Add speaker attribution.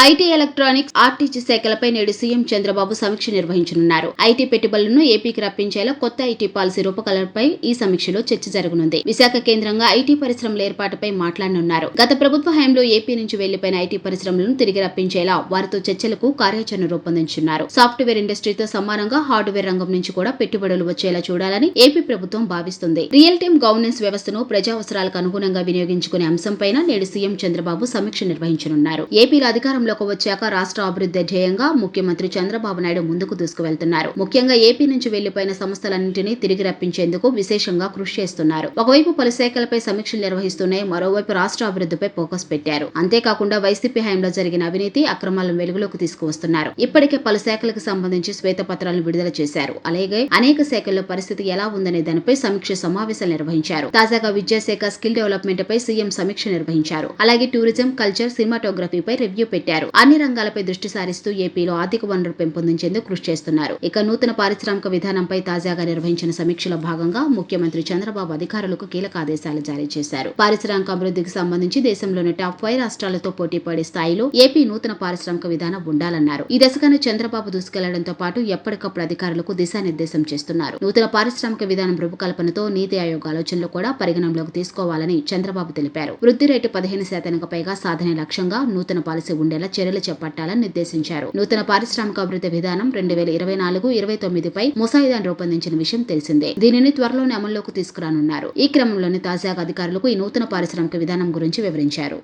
Speaker 1: IT electronics RTG శాఖలపై నేడు CM Chandrababu సమీక్ష నిర్వహించనున్నారు. ఐటీ పెట్టుబడులను ఏపీకి రప్పించేలా కొత్త ఐటీ పాలసీ రూపకల్పనపై ఈ సమీక్షలో చర్చ జరగనుంది. విశాఖ కేంద్రంగా ఐటీ పరిశ్రమల ఏర్పాటుపై మాట్లాడనున్నారు. గత ప్రభుత్వ హయాంలో ఏపీ నుంచి వెళ్ళిపోయిన ఐటీ పరిశ్రమలను తిరిగి రప్పించేలా వారితో చర్చలకు కార్యాచరణ రూపొందించున్నారు. సాఫ్ట్వేర్ ఇండస్ట్రీతో సమానంగా హార్డ్వేర్ రంగం నుంచి కూడా పెట్టుబడులు వచ్చేలా చూడాలని ఏపీ ప్రభుత్వం భావిస్తుంది. రియల్ టైమ్ గవర్నెన్స్ వ్యవస్థను ప్రజా అవసరాలకు అనుగుణంగా వినియోగించుకునే అంశంపైన నేడు సీఎం చంద్రబాబు సమీక్ష నిర్వహించనున్నారు. ఏపీలో అధికారంలోకి వచ్చాక రాష్ట్ర అభివృద్ధి ధ్యేయంగా ముఖ్యమంత్రి చంద్రబాబు నాయుడు ముందుకు దూసుకువెళ్తున్నారు. ముఖ్యంగా ఏపీ నుంచి వెళ్ళిపోయిన సంస్థలన్నింటినీ తిరిగి రప్పించేందుకు విశేషంగా కృషి చేస్తున్నారు. ఒకవైపు పలు శాఖలపై సమీక్షలు నిర్వహిస్తూనే మరోవైపు రాష్ట్ర అభివృద్ధిపై ఫోకస్ పెట్టారు. అంతేకాకుండా వైసీపీ హయాంలో జరిగిన అవినీతి అక్రమాలను వెలుగులోకి తీసుకువస్తున్నారు. ఇప్పటికే పలు శాఖలకు సంబంధించి శ్వేతపత్రాలను విడుదల చేశారు. అలాగే అనేక శాఖల్లో పరిస్థితి ఎలా ఉందనే దానిపై సమీక్ష సమావేశాలు నిర్వహించారు. తాజాగా విద్యాశాఖ స్కిల్ డెవలప్మెంట్ పై సీఎం సమీక్ష నిర్వహించారు. అలాగే టూరిజం కల్చర్ సినిమాటోగ్రఫీపై రివ్యూ పెట్టారు. అన్ని రంగాలపై దృష్టి సారిస్తూ ఏపీలో ఆర్థిక వనరులు పెంపొందించేందుకు కృషి చేస్తున్నారు. ఇక నూతన పారిశ్రామిక విధానంపై తాజాగా నిర్వహించిన సమీక్షలో భాగంగా ముఖ్యమంత్రి చంద్రబాబు అధికారులకు కీలక ఆదేశాలు జారీ చేశారు. పారిశ్రామిక అభివృద్ధికి సంబంధించి దేశంలోని టాప్ ఫైవ్ రాష్ట్రాలతో పోటీ పడే స్థాయిలో ఏపీ నూతన పారిశ్రామిక విధానం ఉండాలన్నారు. ఈ దశగానే చంద్రబాబు దూసుకెళ్ళడంతో పాటు ఎప్పటికప్పుడు అధికారులకు దిశానిర్దేశం చేస్తున్నారు. నూతన పారిశ్రామిక విధానం రూపకల్పనతో నీతి ఆయోగ్ ఆలోచనలు కూడా పరిగణనలోకి తీసుకోవాలని చంద్రబాబు తెలిపారు. వృద్ధి రేటు పదిహేను శాతానికి పైగా సాధనే లక్ష్యంగా నూతన పాలసీ ఉండేలా చర్యలు చేపట్టాలని నిర్దేశించారు. నూతన పారిశ్రామిక అభివృద్ధి విధానం రెండు వేల ఇరవై నాలుగు ఇరవై తొమ్మిదిపై ముసాయిదాను రూపొందించిన విషయం తెలిసిందే. దీనిని త్వరలోనే అమల్లోకి తీసుకురానున్నారు. ఈ క్రమంలోనే తాజాగా అధికారులకు ఈ నూతన పారిశ్రామిక విధానం గురించి వివరించారు.